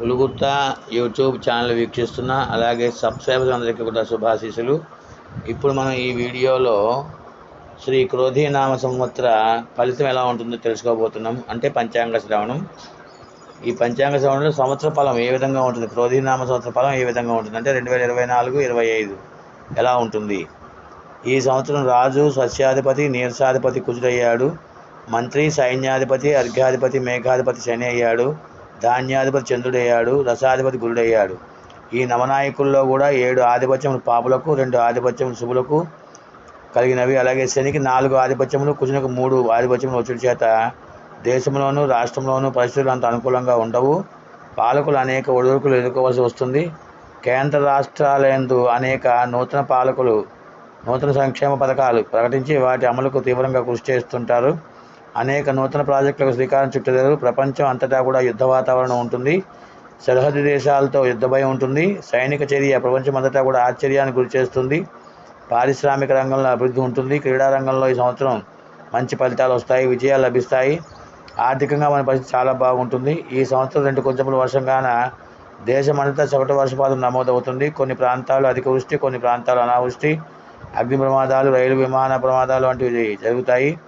Pulugurtha YouTube channel వీక్షిస్తున్న అలాగే subscribers అందరికీ కూడా శుభాశీస్సులు. ఇప్పుడు మనం ఈ వీడియోలో శ్రీ క్రోధీనామ సంవత్సర ఫలితం ఎలా ఉంటుందో తెలుసుకోబోతున్నాం. అంటే పంచాంగ శ్రవణం. ఈ పంచాంగ శ్రవణంలో సంవత్సర ఫలం ఏ విధంగా ఉంటుంది? క్రోధీనామ సంవత్సర ఫలం ఏ విధంగా ఉంటుంది? అంటే రెండు వేల ఇరవై నాలుగు ఇరవై ఐదు ఎలా ఉంటుంది? ఈ సంవత్సరం రాజు సస్యాధిపతి నీరసాధిపతి కుజుడయ్యాడు. మంత్రి సైన్యాధిపతి అర్ఘ్యాధిపతి మేఘాధిపతి శని అయ్యాడు. ధాన్యాధిపతి చంద్రుడయ్యాడు రసాధిపతి గురుడయ్యాడు. ఈ నవనాయకుల్లో కూడా ఏడు ఆధిపత్యములు పాపులకు రెండు ఆధిపత్యములు శుభులకు కలిగినవి. అలాగే శనికి నాలుగు ఆధిపత్యములు కుజునకు మూడు ఆధిపత్యములు వచ్చిన చేత దేశంలోనూ రాష్ట్రంలోనూ పరిస్థితులు అంత అనుకూలంగా ఉండవు. పాలకులు అనేక ఒడిదుడుకులు ఎదుర్కోవాల్సి వస్తుంది. కేంద్ర రాష్ట్రాలందు అనేక నూతన పాలకులు నూతన సంక్షేమ పథకాలు ప్రకటించి వాటి అమలుకు తీవ్రంగా కృషి చేస్తుంటారు. అనేక నూతన ప్రాజెక్టులకు శ్రీకారం చుట్టలేరు ప్రపంచం అంతటా కూడా యుద్ధ వాతావరణం ఉంటుంది. సరిహద్దు దేశాలతో యుద్ధ భయం ఉంటుంది. సైనిక చర్య ప్రపంచం అంతటా కూడా ఆశ్చర్యానికి గురి చేస్తుంది. పారిశ్రామిక రంగంలో అభివృద్ధి ఉంటుంది. క్రీడా రంగంలో ఈ సంవత్సరం మంచి ఫలితాలు వస్తాయి. విజయాలు లభిస్తాయి. ఆర్థికంగా మన పరిస్థితి చాలా బాగుంటుంది. ఈ సంవత్సరం రెండు కొంచెములు వర్షంగాన? దేశమంతా సగటు వర్షపాతం నమోదవుతుంది. కొన్ని ప్రాంతాలు అధిక వృష్టి కొన్ని ప్రాంతాలు అనావృష్టి. అగ్ని ప్రమాదాలు రైలు విమాన ప్రమాదాలు వంటివి జరుగుతాయి.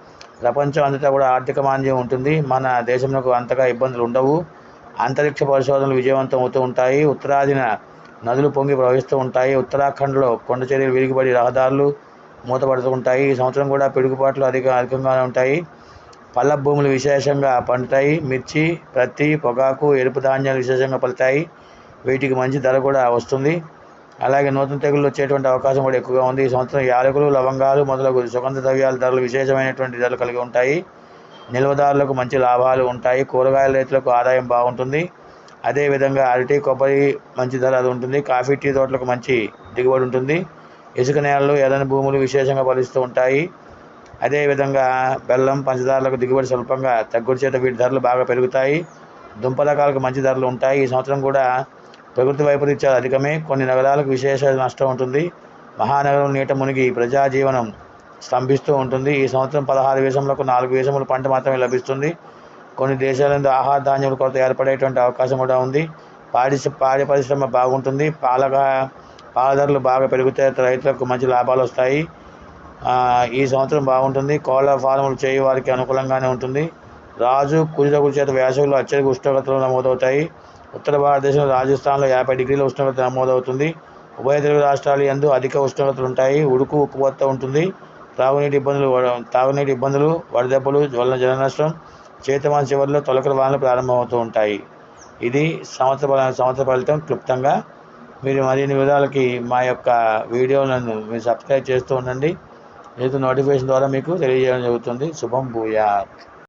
ప్రపంచం అంతటా కూడా ఆర్థిక మాంద్యం ఉంటుంది. మన దేశంలో అంతగా ఇబ్బందులు ఉండవు. అంతరిక్ష పరిశోధనలు విజయవంతం అవుతూ ఉంటాయి. ఉత్తరాదిన నదులు పొంగి ప్రవహిస్తూ ఉంటాయి. ఉత్తరాఖండ్లో కొండ చర్యలు విరిగిపడి రహదారులు మూతపడుతూ ఉంటాయి. ఈ సంవత్సరం కూడా పిడుగుపాట్లు అధిక అధికంగానే ఉంటాయి. పళ్ళ భూములు విశేషంగా పండుతాయి. మిర్చి ప్రత్తి పొగాకు ఎరుపు ధాన్యాలు విశేషంగా పలుతాయి. వీటికి మంచి ధర కూడా వస్తుంది. అలాగే నూతన తెగుళ్ళు వచ్చేటువంటి అవకాశం కూడా ఎక్కువగా ఉంది. ఈ సంవత్సరం యాలకులు లవంగాలు మొదలగు సుగంధ ద్రవ్యాల ధరలు విశేషమైనటువంటి ధరలు కలిగి ఉంటాయి. నిల్వదారులకు మంచి లాభాలు ఉంటాయి. కూరగాయల రైతులకు ఆదాయం బాగుంటుంది. అదేవిధంగా అరటి కొబ్బరి మంచి ధర అది ఉంటుంది. కాఫీ టీ తోటలకు మంచి దిగుబడి ఉంటుంది. ఇసుక నేలలు ఎర్రని భూములు విశేషంగా ఫలిస్తూ ఉంటాయి. అదేవిధంగా బెల్లం పంచదారులకు దిగుబడి స్వల్పంగా తగ్గుడు చేత వీటి ధరలు బాగా పెరుగుతాయి. దుంప రకాలకు మంచి ధరలు ఉంటాయి. ఈ సంవత్సరం కూడా ప్రకృతి వైపరీత్యాలు అధికమే కొన్ని నగరాలకు విశేష నష్టం ఉంటుంది. మహానగరం నీట మునిగి ప్రజాజీవనం స్తంభిస్తూ ఉంటుంది. ఈ సంవత్సరం పదహారు వేషములకు నాలుగు వేషముల పంట మాత్రమే లభిస్తుంది. కొన్ని దేశాలందు ఆహార ధాన్యముల కొరత ఏర్పడేటువంటి అవకాశం కూడా ఉంది. పాడి పాడి పరిశ్రమ బాగుంటుంది. పాలగా పాల ధరలు బాగా పెరుగుతాయి. రైతులకు మంచి లాభాలు వస్తాయి. ఈ సంవత్సరం బాగుంటుంది. కోళ్ళ ఫార్ములు చేయ వారికి అనుకూలంగానే ఉంటుంది. రాజు కుజుల చేత వేసవిలో అత్యధిక ఉష్ణోగ్రతలు నమోదవుతాయి. ఉత్తర భారతదేశంలో రాజస్థాన్లో యాభై డిగ్రీల ఉష్ణోగ్రత నమోదవుతుంది. ఉభయ తెలుగు రాష్ట్రాలు ఎందు అధిక ఉష్ణోగ్రతలు ఉంటాయి. ఉడుకు ఉక్కుపోత ఉంటుంది. తాగునీటి ఇబ్బందులు తాగునీటి ఇబ్బందులు వడదెబ్బలు వలన జల నష్టం చేతమాన చివరిలో తొలకల వానలు ప్రారంభమవుతూ ఉంటాయి. ఇది సంవత్సర సంవత్సర ఫలితం క్లుప్తంగా. మీరు మరిన్ని వివరాలకి మా యొక్క వీడియోలను మీరు సబ్స్క్రైబ్ చేస్తూ ఉండండి. లేదా నోటిఫికేషన్ ద్వారా మీకు తెలియజేయడం జరుగుతుంది. శుభం భూయాత్.